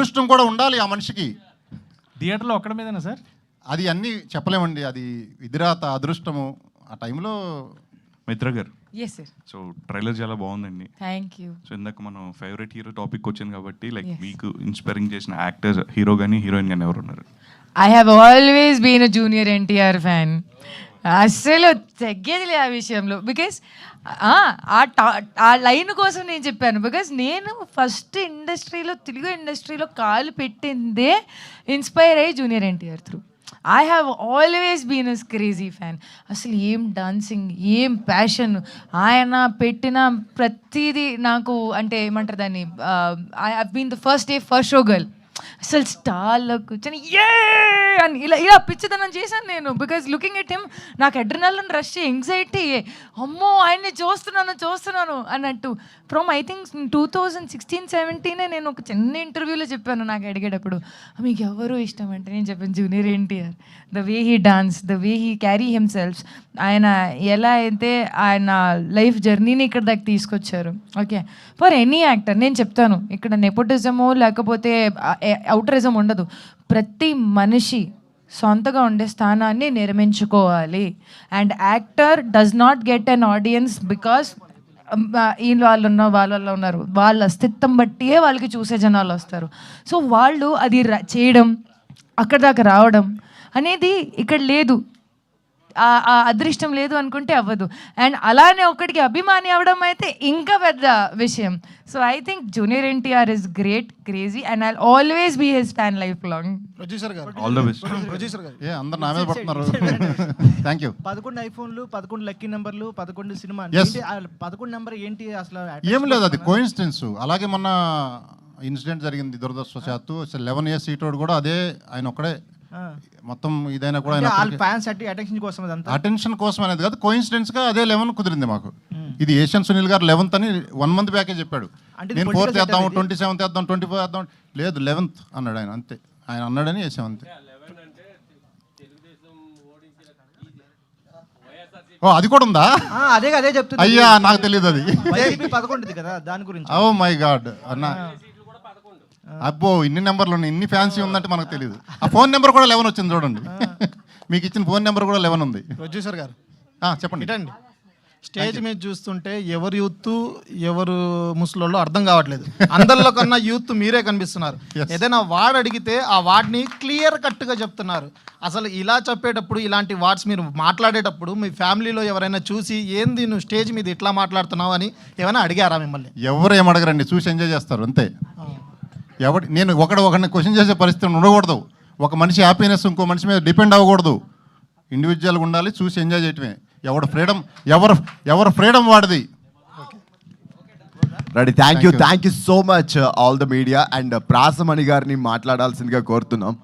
అదృష్టం కూడా ఉండాలి ఆ మనిషికి. థియేటర్లో ఒక్కడ మీదేనా సార్? అది అన్నీ చెప్పలేమండి. అది విధిరాత అదృష్టము. ఆ టైంలో మిత్ర గారు. ఎస్ సార్ సో ట్రైలర్ చాలా బాగుందండి. థ్యాంక్ యూ సో ఇందాక మనం ఫేవరెట్ హీరో టాపిక్ వచ్చింది కాబట్టి లైక్ మీకు ఇన్స్పైరింగ్ చేసిన యాక్టర్ హీరో కానీ హీరోయిన్ కానీ ఎవరు ఉన్నారు? I have always been a junior NTR fan అస్సలు తగ్గేదిలే ఆ విషయంలో. బికాస్ ఆ టా- ఆ లైన్ కోసం నేను చెప్పాను. బికాస్ నేను ఫస్ట్ ఇండస్ట్రీలో తెలుగు ఇండస్ట్రీలో కాలు పెట్టిందే ఇన్స్పైర్ అయ్యి junior NTR through I have always been is crazy fan అసలు ఏం డాన్సింగ్ ఏం ప్యాషన్ ఆయన పెట్టిన ప్రతిదీ నాకు అంటే ఏమంటారు దాన్ని I have been the first day first show girl అసలు స్టార్లో కూర్చొని ఏ అని ఇలా ఇలా పిచ్చితనం చేశాను నేను. బికాజ్ లుకింగ్ ఎట్ హిమ్ నాకు అడ్రినల్ రష్ ఎంగ్జైటీ అమ్మో ఆయన్ని చూస్తున్నాను చూస్తున్నాను అన్నట్టు. From I think two thousand sixteen సెవెంటీనే నేను ఒక చిన్న ఇంటర్వ్యూలో చెప్పాను నాకు అడిగేటప్పుడు. మీకు ఎవరు ఇష్టం అంటే నేను చెప్పాను junior NTR. The way he dance the way he carry himself ఆయన ఎలా అయితే ఆయన లైఫ్ జర్నీని ఇక్కడ దాకా తీసుకొచ్చారు. ఓకే ఫర్ ఎనీ యాక్టర్ నేను చెప్తాను ఇక్కడ నెపోటిజము లేకపోతే అవుటరిజం ఉండదు. ప్రతి మనిషి సొంతగా ఉండే స్థానాన్ని నిర్మించుకోవాలి. And actor does not get an audience because వీళ్ళు వాళ్ళు ఉన్న వాళ్ళలో వాళ్ళు ఉన్నారు. వాళ్ళ అస్తిత్వం బట్టియే వాళ్ళకి చూసే జనాలు వస్తారు. సో వాళ్ళు అది చేయడం అక్కడ దాకా రావడం అనేది ఇక్కడ లేదు. ఆ- అదృష్టం లేదు అనుకుంటే అవ్వదు. అండ్ అలానే ఒకటికి అభిమాని అవడం అయితే ఇంకా పెద్ద విషయం. So I think junior NTR is great crazy and I always be his fan life long. Producer garu. All the best producer garu. ఏ అందరు నా మీద పడుతున్నారు. థ్యాంక్ యూ పదకొండు ఐఫోన్లు పదకొండు లక్కీ నెంబర్లు పదకొండు సినిమా. ఏంటి పదకొండు నెంబర్ ఏంటి అసలు ఏం లేదు అది కోయిన్సిడెన్స్ అలాగే మొన్న ఇన్సిడెంట్ జరిగింది దురదృష్టవశాత్తు. లెవెన్ ఇయర్స్ సీటోడు కూడా అదే ఆయన ఒక్కడే. మొత్తం ఇదైనా కూడా వాళ్ళ ఫ్యాన్స్ అటెన్షన్ కోసం అదంతా? అటెన్షన్ కోసం అనేది కాదు కోయిన్సిడెన్స్గా అదే లెవెన్ కుదిరింది మాకు. ఇది ఏషియన్ సునీల్ గారు లెవెన్త్ అని వన్ మంత్ బ్యాకే చెప్పాడు. నేను ఫోర్త్ వేద్దాం? ట్వంటీ సెవెంత్ వేద్దాం ట్వంటీ ఫోర్ వేద్దాం లేదు లెవెన్త్ అన్నాడు ఆయన అంతే. ఆయన అన్నాడని వేసాం అంతే. ఓ అది కూడా ఉందా? ఆ, అదే అదే చెప్తుంది. అయ్యా నాకు తెలియదు అది. వైసీపీ పదకొండుది కదా దాని గురించి. ఓ మై గాడ్ అన్న. అబ్బో ఇన్ని నెంబర్లు ఉన్నాయి ఇన్ని ఫ్యాన్సీ ఉందంటే మనకు తెలియదు ఆ ఫోన్ నెంబర్ కూడా లెవెన్ వచ్చింది చూడండి. మీకు ఇచ్చిన ఫోన్ నెంబర్ కూడా లెవెన్ ఉంది. ప్రొడ్యూసర్ గారు. చెప్పండి. ఇటండి. స్టేజ్ మీద చూస్తుంటే ఎవరు యూత్ ఎవరు ముసలోళ్ళు అర్థం కావట్లేదు. అందరిలో కన్నా యూత్ మీరే కనిపిస్తున్నారు. ఏదైనా వార్డ్ అడిగితే ఆ వార్డ్ని క్లియర్ కట్గా చెప్తున్నారు. అసలు ఇలా చెప్పేటప్పుడు ఇలాంటి వార్డ్స్ మీరు మాట్లాడేటప్పుడు మీ ఫ్యామిలీలో ఎవరైనా చూసి ఏంది నువ్వు స్టేజ్ మీద ఇట్లా మాట్లాడుతున్నావు అని ఏమైనా అడిగారా మిమ్మల్ని? ఎవరు ఏం అడగరండి చూసి ఎంజాయ్ చేస్తారు అంతే. ఎవడి నేను ఒకడు ఒకరిని క్వశ్చన్ చేసే పరిస్థితి ఉండకూడదు. ఒక మనిషి హ్యాపీనెస్ ఇంకో మనిషి మీద డిపెండ్ అవ్వకూడదు. ఇండివిజువల్గా ఉండాలి చూసి ఎంజాయ్ చేయటమే. ఎవడు ఫ్రీడమ్ ఎవరు ఎవరు ఫ్రీడమ్ వాడిది? Ready thank you thank you so much all the media and Prasamani గారిని మాట్లాడాల్సిందిగా కోరుతున్నాం.